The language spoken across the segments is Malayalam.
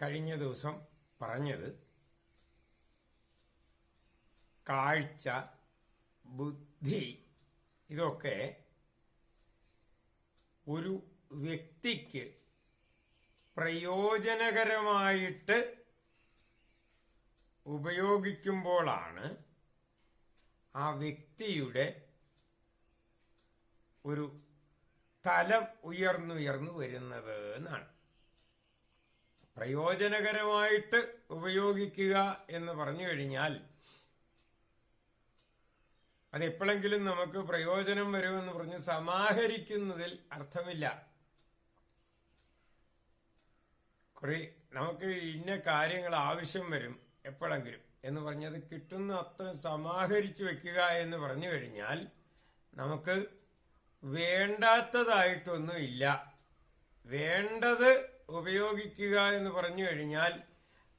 കഴിഞ്ഞ ദിവസം പറഞ്ഞത് കാഴ്ച ബുദ്ധി ഇതൊക്കെ ഒരു വ്യക്തിക്ക് പ്രയോജനകരമായിട്ട് ഉപയോഗിക്കുമ്പോഴാണ് ആ വ്യക്തിയുടെ ഒരു തലം ഉയർന്നുയർന്നു വരുന്നത് എന്നാണ്. പ്രയോജനകരമായിട്ട് ഉപയോഗിക്കുക എന്ന് പറഞ്ഞു കഴിഞ്ഞാൽ അതെപ്പോഴെങ്കിലും നമുക്ക് പ്രയോജനം വരുമെന്ന് പറഞ്ഞ് സമാഹരിക്കുന്നതിൽ അർത്ഥമില്ല. കുറെ നമുക്ക് ഇന്ന കാര്യങ്ങൾ ആവശ്യം വരും എപ്പോഴെങ്കിലും എന്ന് പറഞ്ഞത് കിട്ടുന്ന അത്ര സമാഹരിച്ചു വെക്കുക എന്ന് പറഞ്ഞു കഴിഞ്ഞാൽ നമുക്ക് വേണ്ടാത്തതായിട്ടൊന്നും ഇല്ല വേണ്ടത് ഉപയോഗിക്കുക എന്ന് പറഞ്ഞു കഴിഞ്ഞാൽ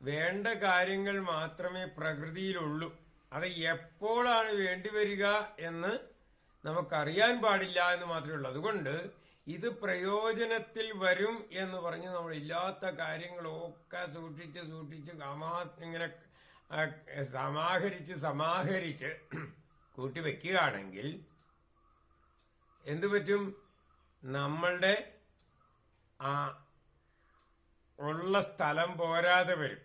വേണ്ട കാര്യങ്ങൾ മാത്രമേ പ്രകൃതിയിലുള്ളൂ. അത് എപ്പോഴാണ് വേണ്ടിവരിക എന്ന് നമുക്കറിയാൻ പാടില്ല എന്ന് മാത്രമേ ഉള്ളൂ. അതുകൊണ്ട് ഇത് പ്രയോജനത്തിൽ വരും എന്ന് പറഞ്ഞ് നമ്മൾ ഇല്ലാത്ത കാര്യങ്ങളൊക്കെ സൂക്ഷിച്ച് സൂക്ഷിച്ച് കാമാസ് ഇങ്ങനെ സമാഹരിച്ച് സമാഹരിച്ച് കൂട്ടി വെക്കുകയാണെങ്കിൽ എന്തു പറ്റും? നമ്മളുടെ ആ ഉള്ള സ്ഥലം പോരാതെ വരും.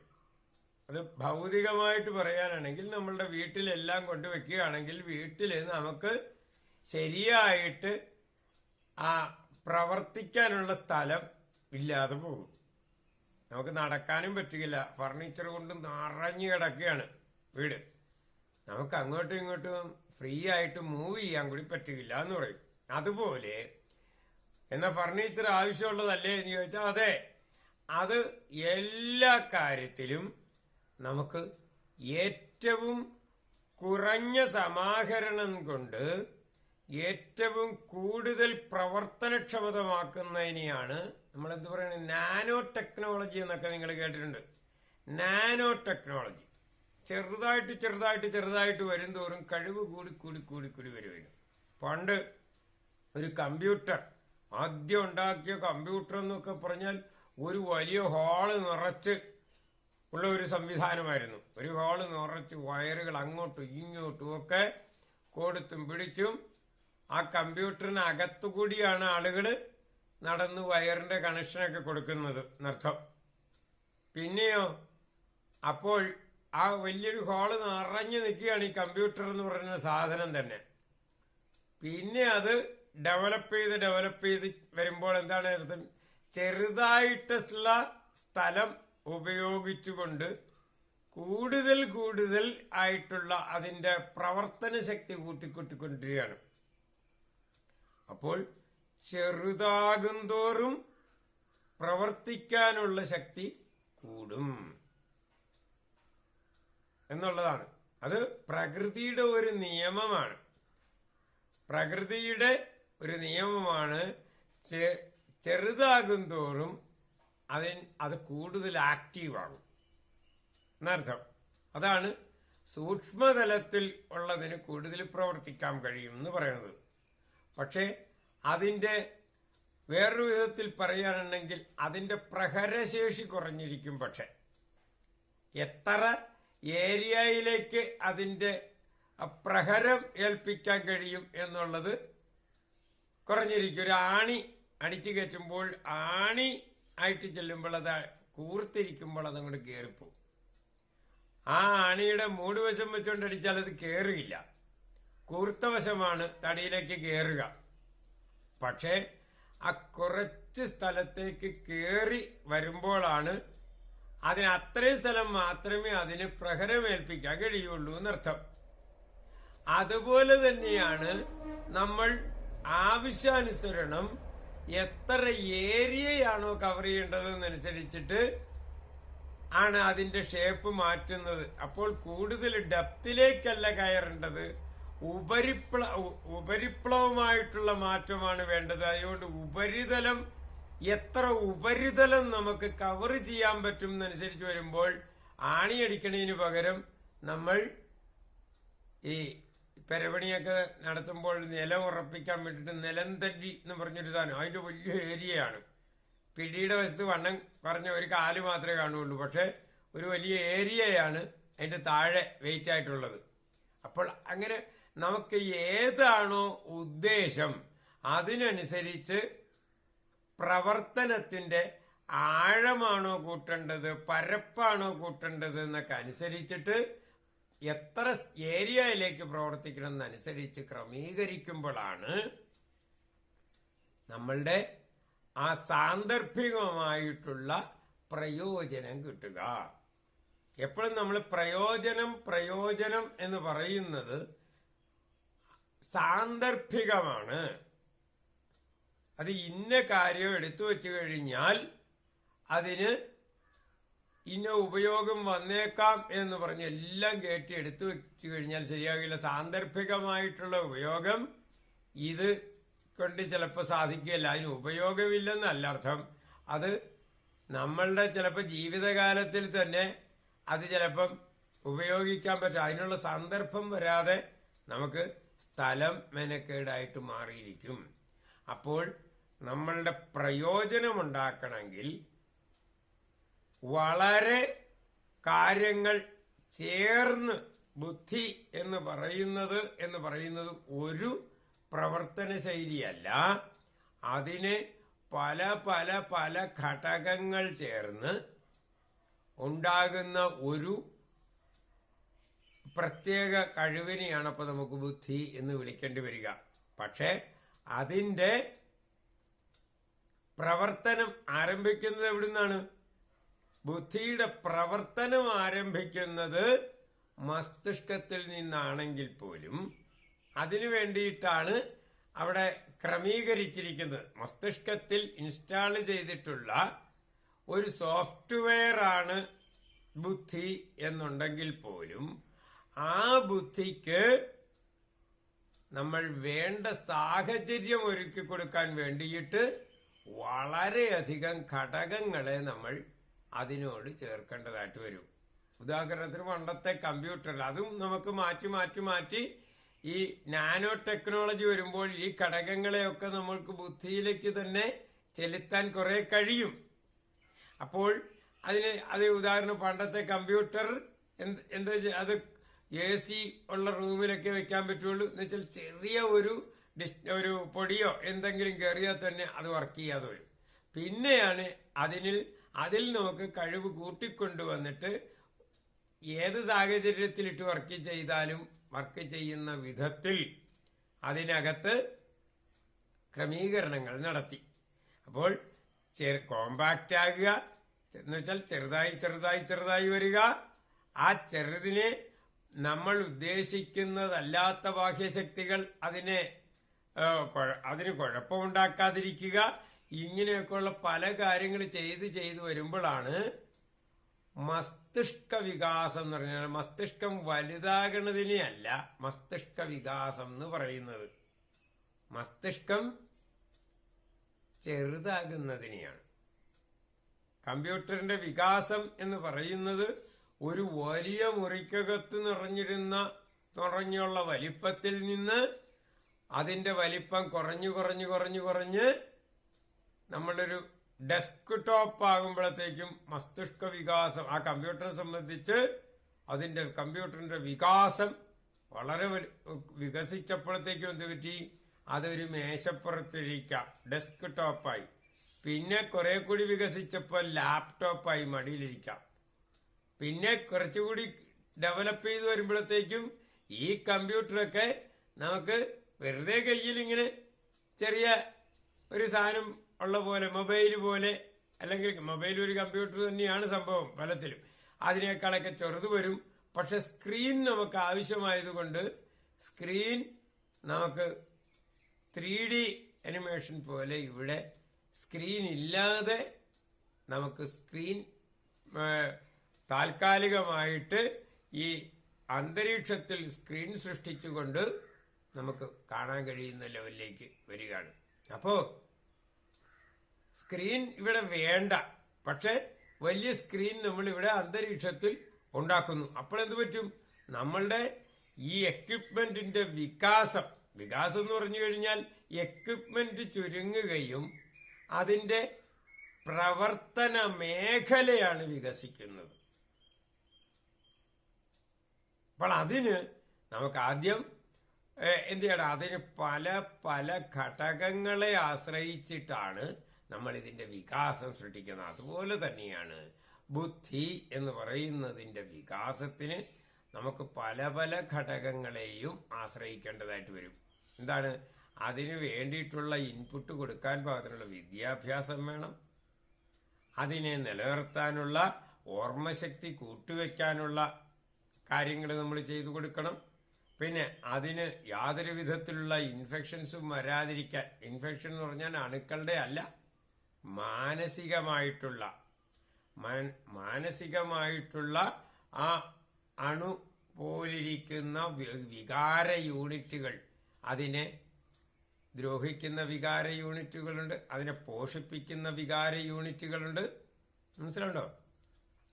അത് ഭൗതികമായിട്ട് പറയാനാണെങ്കിൽ നമ്മളുടെ വീട്ടിലെല്ലാം കൊണ്ടുവെക്കുകയാണെങ്കിൽ വീട്ടിൽ നമുക്ക് ശരിയായിട്ട് ആ പ്രവർത്തിക്കാനുള്ള സ്ഥലം ഇല്ലാതെ പോകും. നമുക്ക് നടക്കാനും പറ്റുകയില്ല. ഫർണിച്ചർ കൊണ്ട് നിറഞ്ഞു കിടക്കുകയാണ് വീട്. നമുക്ക് അങ്ങോട്ടും ഇങ്ങോട്ടും ഫ്രീ ആയിട്ട് മൂവ് ചെയ്യാൻ കൂടി പറ്റുകയില്ല എന്ന് പറയും. അതുപോലെ എന്നാൽ ഫർണിച്ചർ ആവശ്യമുള്ളതല്ലേ എന്ന് ചോദിച്ചാൽ അതെ അത് എല്ലാ കാര്യത്തിലും നമുക്ക് ഏറ്റവും കുറഞ്ഞ സമാഹരണം കൊണ്ട് ഏറ്റവും കൂടുതൽ പ്രവർത്തനക്ഷമതമാക്കുന്നതിനെയാണ് നമ്മൾ എന്ത് പറയുന്നത് നാനോ ടെക്നോളജി എന്നൊക്കെ നിങ്ങൾ കേട്ടിട്ടുണ്ട്. നാനോ ടെക്നോളജി ചെറുതായിട്ട് ചെറുതായിട്ട് ചെറുതായിട്ട് വരും തോറും കഴിവ് കൂടി കൂടി കൂടി കൂടി വരുമായിരുന്നു പണ്ട് ഒരു കമ്പ്യൂട്ടർ ആദ്യം ഉണ്ടാക്കിയ കമ്പ്യൂട്ടർ എന്നൊക്കെ പറഞ്ഞാൽ ഒരു വലിയ ഹാൾ നിറച്ച് ഉള്ള ഒരു സംവിധാനമായിരുന്നു. ഒരു ഹാൾ നിറച്ച് വയറുകൾ അങ്ങോട്ടും ഇങ്ങോട്ടും ഒക്കെ കൊടുത്തും പിടിച്ചും ആ കമ്പ്യൂട്ടറിന് അകത്തുകൂടിയാണ് ആളുകൾ നടന്ന് വയറിന്റെ കണക്ഷനൊക്കെ കൊടുക്കുന്നത് എന്നർത്ഥം. പിന്നെയോ അപ്പോൾ ആ വലിയൊരു ഹാൾ നിറഞ്ഞു നിൽക്കുകയാണ് ഈ കമ്പ്യൂട്ടർ എന്ന് പറയുന്ന സാധനം തന്നെ. പിന്നെ അത് ഡെവലപ്പ് ചെയ്ത് ഡെവലപ്പ് ചെയ്ത് വരുമ്പോൾ എന്താണ് അർത്ഥം ചെറുതായിട്ടുള്ള സ്ഥലം ഉപയോഗിച്ചുകൊണ്ട് കൂടുതൽ കൂടുതൽ ആയിട്ടുള്ള അതിന്റെ പ്രവർത്തന ശക്തി കൂട്ടിക്കൂട്ടിക്കൊണ്ടിരിക്കുകയാണ് അപ്പോൾ ചെറുതാകും തോറും പ്രവർത്തിക്കാനുള്ള ശക്തി കൂടും. എന്നുള്ളതാണ്. അത് പ്രകൃതിയുടെ ഒരു നിയമമാണ്. പ്രകൃതിയുടെ ഒരു നിയമമാണ് ചെറുതാകും തോറും അതിൻ അത് കൂടുതൽ ആക്റ്റീവാകും. എന്നർത്ഥം അതാണ് സൂക്ഷ്മതലത്തിൽ ഉള്ളതിന് കൂടുതൽ പ്രവർത്തിക്കാൻ കഴിയും എന്ന് പറയുന്നത്. പക്ഷേ അതിന്റെ വേറൊരു വിധത്തിൽ പറയാനുണ്ടെങ്കിൽ അതിന്റെ പ്രഹരശേഷി കുറഞ്ഞിരിക്കും പക്ഷെ. എത്ര ഏരിയയിലേക്ക് അതിന്റെ പ്രഹരം ഏൽപ്പിക്കാൻ കഴിയും എന്നുള്ളത് കുറഞ്ഞിരിക്കും. ഒരു ആണി അടിച്ചു കയറ്റുമ്പോൾ ആണി ആയിട്ട് ചെല്ലുമ്പോൾ അത് കൂർത്തിരിക്കുമ്പോൾ അത് അങ്ങോട്ട് കയറിപ്പോവും ആ ആണിയുടെ മൂട് വശം വെച്ചുകൊണ്ട് അടിച്ചാൽ അത് കയറുകയില്ല കൂർത്ത വശമാണ് തടിയിലേക്ക് കയറുക പക്ഷേ ആ കുറച്ച് സ്ഥലത്തേക്ക് കയറി വരുമ്പോഴാണ് അതിന് അത്രയും സ്ഥലം മാത്രമേ അതിന് പ്രഹരമേൽപ്പിക്കാൻ കഴിയുള്ളൂ എന്നർത്ഥം. അതുപോലെ തന്നെയാണ് നമ്മൾ ആവശ്യാനുസരണം എത്ര ഏരിയയാണോ കവർ ചെയ്യേണ്ടതെന്നനുസരിച്ചിട്ട് ആണ് അതിന്റെ ഷേപ്പ് മാറ്റുന്നത്. അപ്പോൾ കൂടുതൽ ഡെപ്തിലേക്കല്ല കയറേണ്ടത്. ഉപരിപ്ല ഉപരിപ്ലവമായിട്ടുള്ള മാറ്റമാണ് വേണ്ടത്. അതുകൊണ്ട് ഉപരിതലം എത്ര ഉപരിതലം നമുക്ക് കവർ ചെയ്യാൻ പറ്റും എന്നനുസരിച്ച് വരുമ്പോൾ ആണിയടിക്കണതിന് പകരം നമ്മൾ ഈ പെരപണിയൊക്കെ നടത്തുമ്പോൾ നിലം ഉറപ്പിക്കാൻ വേണ്ടിയിട്ട് നിലം തല്ലി എന്ന് പറഞ്ഞൊരു സാധനം. അതിന്റെ വലിയ ഏരിയയാണ്. പിടിയുടെ വശത്ത് വണ്ണം പറഞ്ഞ ഒരു കാൽ മാത്രമേ കാണുകയുള്ളൂ. പക്ഷേ ഒരു വലിയ ഏരിയയാണ് അതിന്റെ താഴെ വെയിറ്റ് ആയിട്ടുള്ളത്. അപ്പോൾ അങ്ങനെ നമുക്ക് ഏതാണോ ഉദ്ദേശം അതിനനുസരിച്ച് പ്രവർത്തനത്തിന്റെ ആഴമാണോ കൂട്ടേണ്ടത് പരപ്പാണോ കൂട്ടേണ്ടത് എന്നൊക്കെ അനുസരിച്ചിട്ട് എത്ര ഏരിയയിലേക്ക് പ്രവർത്തിക്കണം എന്നനുസരിച്ച് ക്രമീകരിക്കുമ്പോഴാണ് നമ്മളുടെ ആ സാന്ദർഭികമായിട്ടുള്ള പ്രയോജനം കിട്ടുക. എപ്പോഴും നമ്മൾ പ്രയോജനം പ്രയോജനം എന്ന് പറയുന്നത് സാന്ദർഭികമാണ്. അത് ഇന്ന കാര്യം എടുത്തു വെച്ച് കഴിഞ്ഞാൽ അതിന് ഇന്ന ഉപയോഗം വന്നേക്കാം എന്ന് പറഞ്ഞ് എല്ലാം കേട്ടി എടുത്തു വെച്ചു കഴിഞ്ഞാൽ ശരിയാകില്ല. സാന്ദർഭികമായിട്ടുള്ള ഉപയോഗം ഇത് കൊണ്ട് ചിലപ്പോൾ സാധിക്കില്ല അതിന് ഉപയോഗമില്ലെന്നല്ല അർത്ഥം. അത് നമ്മളുടെ ചിലപ്പോൾ ജീവിതകാലത്തിൽ തന്നെ അത് ചിലപ്പം ഉപയോഗിക്കാൻ പറ്റും. അതിനുള്ള സന്ദർഭം വരാതെ നമുക്ക് സ്ഥലം മെനക്കേടായിട്ട് മാറിയിരിക്കും. അപ്പോൾ നമ്മളുടെ പ്രയോജനമുണ്ടാക്കണമെങ്കിൽ വളരെ കാര്യങ്ങൾ ചേർന്ന് ബുദ്ധി എന്ന് പറയുന്നത് എന്ന് പറയുന്നത് ഒരു പ്രവർത്തന ശൈലിയല്ല. അതിനെ പല പല പല ഘടകങ്ങൾ ചേർന്ന് ഉണ്ടാകുന്ന ഒരു പ്രത്യേക കഴിവിനെയാണ് അപ്പോൾ നമുക്ക് ബുദ്ധി എന്ന് വിളിക്കേണ്ടി വരിക. പക്ഷേ അതിന്റെ പ്രവർത്തനം ആരംഭിക്കുന്നത് എവിടുന്നാണ്? ബുദ്ധിയുടെ പ്രവർത്തനം ആരംഭിക്കുന്നത് മസ്തിഷ്കത്തിൽ നിന്നാണെങ്കിൽ പോലും അതിനു വേണ്ടിയിട്ടാണ് അവിടെ ക്രമീകരിച്ചിരിക്കുന്നത്. മസ്തിഷ്കത്തിൽ ഇൻസ്റ്റാൾ ചെയ്തിട്ടുള്ള ഒരു സോഫ്റ്റ്വെയർ ആണ് ബുദ്ധി എന്നുണ്ടെങ്കിൽ പോലും ആ ബുദ്ധിക്ക് നമ്മൾ വേണ്ട സാഹചര്യം ഒരുക്കി കൊടുക്കാൻ വേണ്ടിയിട്ട് വളരെയധികം ഘടകങ്ങളെ നമ്മൾ അതിനോട് ചേർക്കേണ്ടതായിട്ട് വരും. ഉദാഹരണത്തിന് പണ്ടത്തെ കമ്പ്യൂട്ടർ അതും നമുക്ക് മാറ്റി മാറ്റി മാറ്റി ഈ നാനോ ടെക്നോളജി വരുമ്പോൾ ഈ ഘടകങ്ങളെയൊക്കെ നമ്മൾക്ക് ബുദ്ധിയിലേക്ക് തന്നെ ചെലുത്താൻ കുറെ കഴിയും. അപ്പോൾ അതിന് അത് ഉദാഹരണം പണ്ടത്തെ കമ്പ്യൂട്ടർ എന്ത് എന്താ അത് എ സി ഉള്ള റൂമിലൊക്കെ വെക്കാൻ പറ്റുള്ളൂ. എന്ന് വെച്ചാൽ ചെറിയ ഒരു ഒരു പൊടിയോ എന്തെങ്കിലും കയറിയാൽ തന്നെ അത് വർക്ക് ചെയ്യാതെ വരും. പിന്നെയാണ് അതിനിൽ അതിൽ നമുക്ക് കഴിവ് കൂട്ടിക്കൊണ്ടുവന്നിട്ട് ഏത് സാഹചര്യത്തിലിട്ട് വർക്ക് ചെയ്താലും വർക്ക് ചെയ്യുന്ന വിധത്തിൽ അതിനകത്ത് ക്രമീകരണങ്ങൾ നടത്തി. അപ്പോൾ കോമ്പാക്റ്റ് ആകുക. എന്ന് വെച്ചാൽ ചെറുതായി ചെറുതായി ചെറുതായി വരിക. ആ ചെറുതിനെ നമ്മൾ ഉദ്ദേശിക്കുന്നതല്ലാത്ത ബാഹ്യശക്തികൾ അതിനെ അതിന് കുഴപ്പമുണ്ടാക്കാതിരിക്കുക. ഇങ്ങനെയൊക്കെയുള്ള പല കാര്യങ്ങൾ ചെയ്ത് ചെയ്ത് വരുമ്പോഴാണ് മസ്തിഷ്ക വികാസം എന്ന് പറഞ്ഞാൽ മസ്തിഷ്കം വലുതാകണതിനെയല്ല മസ്തിഷ്ക വികാസം എന്ന് പറയുന്നത്. മസ്തിഷ്കം ചെറുതാകുന്നതിനെയാണ്. കമ്പ്യൂട്ടറിന്റെ വികാസം എന്ന് പറയുന്നത് ഒരു വലിയ മുറിക്കകത്ത് നിറഞ്ഞിരുന്ന നിറഞ്ഞുള്ള വലിപ്പത്തിൽ നിന്ന് അതിന്റെ വലിപ്പം കുറഞ്ഞു കുറഞ്ഞു കുറഞ്ഞു കുറഞ്ഞ് നമ്മളൊരു ഡെസ്ക് ടോപ്പ് ആകുമ്പോഴത്തേക്കും മസ്തിഷ്ക വികാസം ആ കമ്പ്യൂട്ടറിനെ സംബന്ധിച്ച് അതിന്റെ കമ്പ്യൂട്ടറിന്റെ വികാസം വളരെ വികസിച്ചപ്പോഴത്തേക്കും എന്ത് പറ്റി? അതൊരു മേശപ്പുറത്തിരിക്കാം ഡെസ്ക് ടോപ്പായി പിന്നെ കുറെ കൂടി വികസിച്ചപ്പോൾ ലാപ്ടോപ്പായി മടിയിലിരിക്കാം. പിന്നെ കുറച്ചുകൂടി ഡെവലപ്പ് ചെയ്ത് വരുമ്പോഴത്തേക്കും ഈ കമ്പ്യൂട്ടറൊക്കെ നമുക്ക് വെറുതെ കയ്യിൽ ഇങ്ങനെ ചെറിയ ഒരു സാധനം ഉള്ള പോലെ മൊബൈൽ പോലെ അല്ലെങ്കിൽ മൊബൈൽ ഒരു കമ്പ്യൂട്ടർ തന്നെയാണ് സംഭവം ഫലത്തിലും അതിനേക്കാളൊക്കെ ചെറുത് വരും. പക്ഷെ സ്ക്രീൻ നമുക്ക് ആവശ്യമായതുകൊണ്ട് സ്ക്രീൻ നമുക്ക് ത്രീ ഡി അനിമേഷൻ പോലെ ഇവിടെ സ്ക്രീൻ ഇല്ലാതെ നമുക്ക് സ്ക്രീൻ താൽക്കാലികമായിട്ട് ഈ അന്തരീക്ഷത്തിൽ സ്ക്രീൻ സൃഷ്ടിച്ചുകൊണ്ട് നമുക്ക് കാണാൻ കഴിയുന്ന ലെവലിലേക്ക് വരികയാണ്. അപ്പോൾ സ്ക്രീൻ ഇവിടെ വേണ്ട. പക്ഷെ വലിയ സ്ക്രീൻ നമ്മൾ ഇവിടെ അന്തരീക്ഷത്തിൽ ഉണ്ടാക്കുന്നു. അപ്പോഴെന്ത് പറ്റും? നമ്മളുടെ ഈ എക്വിപ്മെന്റിന്റെ വികാസം വികാസം എന്ന് പറഞ്ഞു കഴിഞ്ഞാൽ എക്വിപ്മെന്റ് ചുരുങ്ങുകയും അതിന്റെ പ്രവർത്തന മേഖലയാണ് വികസിക്കുന്നത്. അപ്പോൾ അതിന് നമുക്ക് ആദ്യം എന്ത് ചെയ്യണം? അതിന് പല പല ഘടകങ്ങളെ ആശ്രയിച്ചിട്ടാണ് നമ്മൾ ഇതിന്റെ വികാസം സൃഷ്ടിക്കുന്നത്. അതുപോലെ തന്നെയാണ് ബുദ്ധി എന്ന് പറയുന്നതിന്റെ വികാസത്തിന് നമുക്ക് പല പല ഘടകങ്ങളെയും ആശ്രയിക്കേണ്ടതായിട്ട് വരും. എന്താണ്? അതിന് വേണ്ടിയിട്ടുള്ള ഇൻപുട്ട് കൊടുക്കാൻ പാകത്തിനുള്ള വിദ്യാഭ്യാസം വേണം. അതിനെ നിലനിർത്താനുള്ള ഓർമ്മശക്തി കൂട്ടുവെക്കാനുള്ള കാര്യങ്ങൾ നമ്മൾ ചെയ്തു കൊടുക്കണം. പിന്നെ അതിന് യാതൊരു വിധത്തിലുള്ള ഇൻഫെക്ഷൻസും വരാതിരിക്കാൻ ഇൻഫെക്ഷൻ എന്ന് പറഞ്ഞാൽ അണുക്കളുടെ അല്ല. മാനസികമായിട്ടുള്ള മാനസികമായിട്ടുള്ള ആ അണു പോലിരിക്കുന്ന വികാര യൂണിറ്റുകൾ. അതിനെ ദ്രോഹിക്കുന്ന വികാര യൂണിറ്റുകളുണ്ട്. അതിനെ പോഷിപ്പിക്കുന്ന വികാര യൂണിറ്റുകളുണ്ട്. മനസ്സിലുണ്ടോ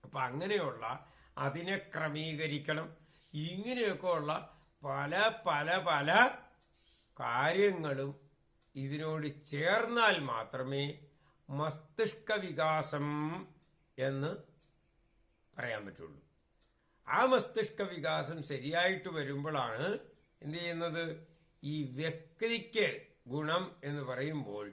അപ്പൊ അങ്ങനെയുള്ള അതിനെ ക്രമീകരിക്കണം. ഇങ്ങനെയൊക്കെ ഉള്ള പല പല പല കാര്യങ്ങളും ഇതിനോട് ചേർന്നാൽ മാത്രമേ മസ്തിഷ്ക വികാസം എന്ന് പറയാൻ പറ്റുള്ളൂ. ആ മസ്തിഷ്ക വികാസം ശരിയായിട്ട് വരുമ്പോഴാണ് എന്ത് ചെയ്യുന്നത്? ഈ വ്യക്തിക്ക് ഗുണം എന്ന് പറയുമ്പോൾ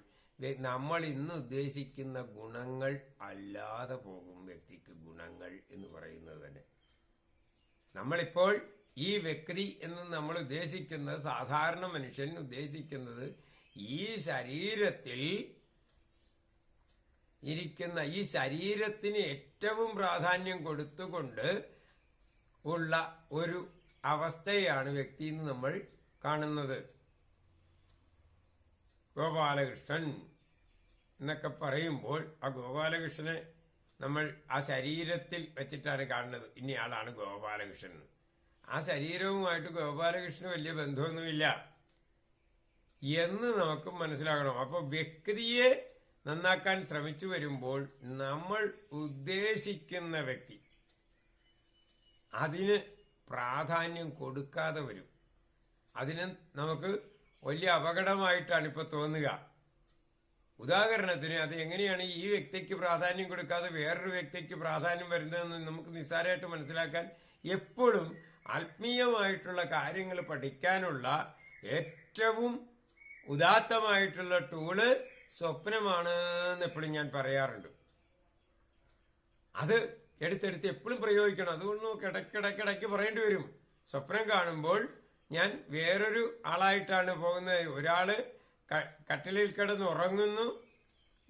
നമ്മൾ ഇന്ന് ഉദ്ദേശിക്കുന്ന ഗുണങ്ങൾ അല്ലാതെ പോകും വ്യക്തിക്ക് ഗുണങ്ങൾ എന്ന് പറയുന്നത് തന്നെ. നമ്മളിപ്പോൾ ഈ വ്യക്തി എന്ന് നമ്മൾ ഉദ്ദേശിക്കുന്നത് സാധാരണ മനുഷ്യൻ ഉദ്ദേശിക്കുന്നത് ഈ ശരീരത്തിൽ ഇരിക്കുന്ന ഈ ശരീരത്തിന് ഏറ്റവും പ്രാധാന്യം കൊടുത്തുകൊണ്ട് ഉള്ള ഒരു അവസ്ഥയാണ് വ്യക്തി എന്ന് നമ്മൾ കാണുന്നത്. ഗോപാലകൃഷ്ണൻ എന്നൊക്കെ പറയുമ്പോൾ ആ ഗോപാലകൃഷ്ണനെ നമ്മൾ ആ ശരീരത്തിൽ വെച്ചിട്ടാണ് കാണുന്നത്. ഇനിയാളാണ് ഗോപാലകൃഷ്ണൻ. ആ ശരീരവുമായിട്ട് ഗോപാലകൃഷ്ണന് വലിയ ബന്ധമൊന്നുമില്ല എന്ന് നമുക്ക് മനസ്സിലാക്കണം അപ്പോൾ വ്യക്തിയെ നന്നാക്കാൻ ശ്രമിച്ചു വരുമ്പോൾ നമ്മൾ ഉദ്ദേശിക്കുന്ന വ്യക്തി അതിന് പ്രാധാന്യം കൊടുക്കാതെ വരും. അതിന് നമുക്ക് വലിയ അപകടമായിട്ടാണ് ഇപ്പോൾ തോന്നുക. ഉദാഹരണത്തിന് അത് എങ്ങനെയാണ് ഈ വ്യക്തിക്ക് പ്രാധാന്യം കൊടുക്കാതെ വേറൊരു വ്യക്തിക്ക് പ്രാധാന്യം വരുന്നതെന്ന് നമുക്ക് നിസ്സാരമായിട്ട് മനസ്സിലാക്കാൻ എപ്പോഴും ആത്മീയമായിട്ടുള്ള കാര്യങ്ങൾ പഠിക്കാനുള്ള ഏറ്റവും ഉദാത്തമായിട്ടുള്ള ടൂൾ സ്വപ്നമാണ് എന്ന് എപ്പോഴും ഞാൻ പറയാറുണ്ട്. അത് എടുത്തെടുത്ത് എപ്പോഴും പ്രയോഗിക്കണം. അതുകൊണ്ട് ഇടയ്ക്കിടയ്ക്കിടയ്ക്ക് പറയേണ്ടി വരും. സ്വപ്നം കാണുമ്പോൾ ഞാൻ വേറൊരു ആളായിട്ടാണ് പോകുന്നത്. ഒരാൾ കട്ടിലിൽ കിടന്ന് ഉറങ്ങുന്നു.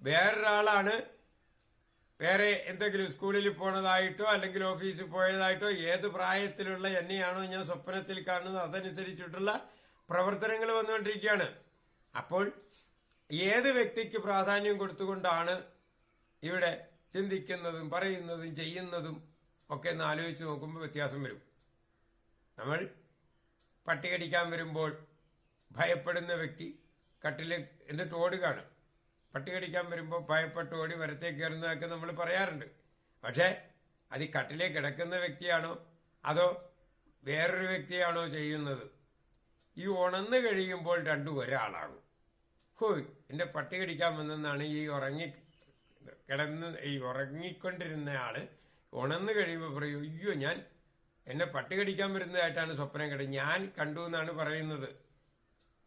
വേറൊരാളാണ് വേറെ എന്തെങ്കിലും സ്കൂളിൽ പോണതായിട്ടോ അല്ലെങ്കിൽ ഓഫീസിൽ പോയതായിട്ടോ ഏത് പ്രായത്തിലുള്ള എന്നെയാണോ ഞാൻ സ്വപ്നത്തിൽ കാണുന്നത്. അതനുസരിച്ചിട്ടുള്ള പ്രവർത്തനങ്ങൾ വന്നുകൊണ്ടിരിക്കുകയാണ്. അപ്പോൾ ഏത് വ്യക്തിക്ക് പ്രാധാന്യം കൊടുത്തുകൊണ്ടാണ് ഇവിടെ ചിന്തിക്കുന്നതും പറയുന്നതും ചെയ്യുന്നതും ഒക്കെ ഒന്ന് ആലോചിച്ച് നോക്കുമ്പോൾ വ്യത്യാസം വരും. നമ്മൾ പട്ടി കടിക്കാൻ വരുമ്പോൾ ഭയപ്പെടുന്ന വ്യക്തി കട്ടിൽ എന്നിട്ട് ഓടുകയാണ്. പട്ടി കടിക്കാൻ വരുമ്പോൾ ഭയപ്പെട്ട് ഓടി വരത്തേക്ക് കയറുന്നതൊക്കെ നമ്മൾ പറയാറുണ്ട്. പക്ഷേ അത് ഈ കട്ടിലേക്ക് കിടക്കുന്ന വ്യക്തിയാണോ അതോ വേറൊരു വ്യക്തിയാണോ ചെയ്യുന്നത്? ഈ ഉണന്ന് കഴിയുമ്പോൾ രണ്ടും ഒരാളാകും. ഹോയ് എന്റെ പട്ടി കടിക്കാൻ വന്നെന്നാണ് ഈ ഉറങ്ങി കിടന്ന് ഈ ഉറങ്ങിക്കൊണ്ടിരുന്ന ആൾ ഉണർന്നു കഴിയുമ്പോൾ പറയും അയ്യോ ഞാൻ എന്നെ പട്ടി കടിക്കാൻ വരുന്നതായിട്ടാണ് സ്വപ്നം കണ്ടത്. ഞാൻ കണ്ടു എന്നാണ് പറയുന്നത്.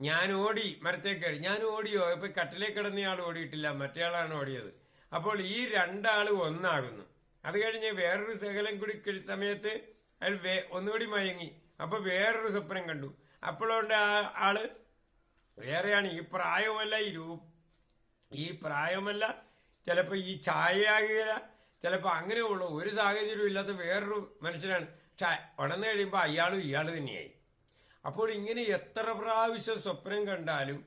ഞാൻ ഓടി മരത്തേക്ക് കയറി. ഞാൻ ഓടിയോ? ഇപ്പം കട്ടിലേക്ക് കിടന്നയാൾ ഓടിയിട്ടില്ല. മറ്റേയാളാണ് ഓടിയത്. അപ്പോൾ ഈ രണ്ടാൾ ഒന്നാകുന്നു. അത് കഴിഞ്ഞ് വേറൊരു ശകലം കൂടി സമയത്ത് അയാൾ ഒന്നുകൂടി മയങ്ങി. അപ്പോൾ വേറൊരു സ്വപ്നം കണ്ടു. അപ്പോഴുണ്ട് ആ ആൾ വേറെയാണ് ഈ പ്രായമല്ല ഈ രൂപം ഈ പ്രായമല്ല ചിലപ്പോൾ ഈ ഛായയാകുക ചിലപ്പോൾ അങ്ങനെ അങ്ങനെയുള്ള. ഒരു സാഹചര്യവും ഇല്ലാത്ത വേറൊരു മനുഷ്യനാണ്. പക്ഷെ ഉടനെ കഴിയുമ്പോൾ അയാളും ഇയാൾ തന്നെയായി. അപ്പോൾ ഇങ്ങനെ എത്ര പ്രാവശ്യം സ്വപ്നം കണ്ടാലും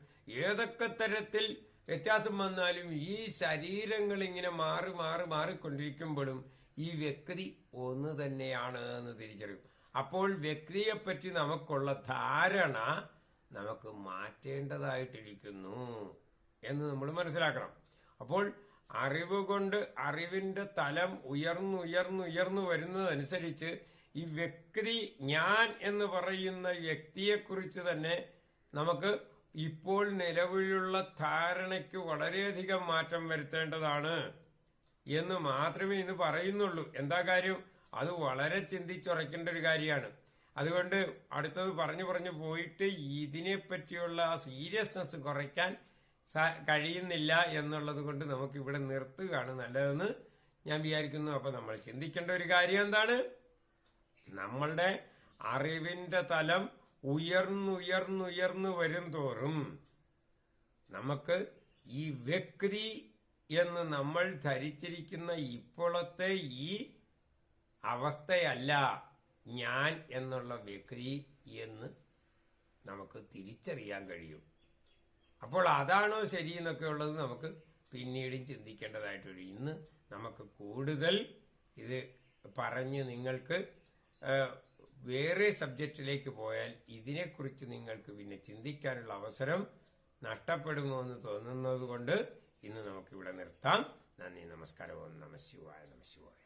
ഏതൊക്കെ തരത്തിൽ വ്യത്യാസം വന്നാലും ഈ ശരീരങ്ങൾ ഇങ്ങനെ മാറി മാറി മാറിക്കൊണ്ടിരിക്കുമ്പോഴും ഈ വ്യക്തി ഒന്ന് തന്നെയാണ് എന്ന് തിരിച്ചറിയും. അപ്പോൾ വ്യക്തിയെപ്പറ്റി നമുക്കുള്ള ധാരണ നമുക്ക് മാറ്റേണ്ടതായിട്ടിരിക്കുന്നു എന്ന് നമ്മൾ മനസ്സിലാക്കണം. അപ്പോൾ അറിവ് കൊണ്ട് അറിവിന്റെ തലം ഉയർന്നുയർന്നുയർന്നു വരുന്നതനുസരിച്ച് ഈ വ്യക്തി ഞാൻ എന്ന് പറയുന്ന വ്യക്തിയെക്കുറിച്ച് തന്നെ നമുക്ക് ഇപ്പോൾ നിലവിലുള്ള ധാരണയ്ക്ക് വളരെയധികം മാറ്റം വരുത്തേണ്ടതാണ് എന്ന് മാത്രമേ ഇന്ന് പറയുന്നുള്ളൂ. എന്താ കാര്യം? അത് വളരെ ചിന്തിച്ചുറയ്ക്കേണ്ട ഒരു കാര്യമാണ്. അതുകൊണ്ട് അടുത്തത് പറഞ്ഞു പറഞ്ഞു പോയിട്ട് ഇതിനെപ്പറ്റിയുള്ള സീരിയസ്നെസ് കുറയ്ക്കാൻ കഴിയുന്നില്ല എന്നുള്ളത് കൊണ്ട് നമുക്കിവിടെ നിർത്തുകയാണ് നല്ലതെന്ന് ഞാൻ വിചാരിക്കുന്നു. അപ്പൊ നമ്മൾ ചിന്തിക്കേണ്ട ഒരു കാര്യം എന്താണ്? നമ്മളുടെ അറിവിന്റെ തലം ഉയർന്നുയർന്നുയർന്നു വരും തോറും നമുക്ക് ഈ വ്യക്തി എന്ന് നമ്മൾ ധരിച്ചിരിക്കുന്ന ഇപ്പോഴത്തെ ഈ അവസ്ഥയല്ല. ഞാൻ എന്നുള്ള വ്യക്തി എന്ന് നമുക്ക് തിരിച്ചറിയാൻ കഴിയും. അപ്പോൾ അതാണോ ശരി എന്നൊക്കെ ഉള്ളത് നമുക്ക് പിന്നീടും ചിന്തിക്കേണ്ടതായിട്ട് വരും ഇന്ന് നമുക്ക് കൂടുതൽ ഇത് പറഞ്ഞ് നിങ്ങൾക്ക് വേറെ സബ്ജക്റ്റിലേക്ക് പോയാൽ ഇതിനെക്കുറിച്ച് നിങ്ങൾക്ക് പിന്നെ ചിന്തിക്കാനുള്ള അവസരം നഷ്ടപ്പെടുമോ എന്ന് തോന്നുന്നത് കൊണ്ട് ഇന്ന് നമുക്കിവിടെ നിർത്താം. നന്ദി നമസ്കാരം. ഓം നമ ശിവായ നമ ശിവായ.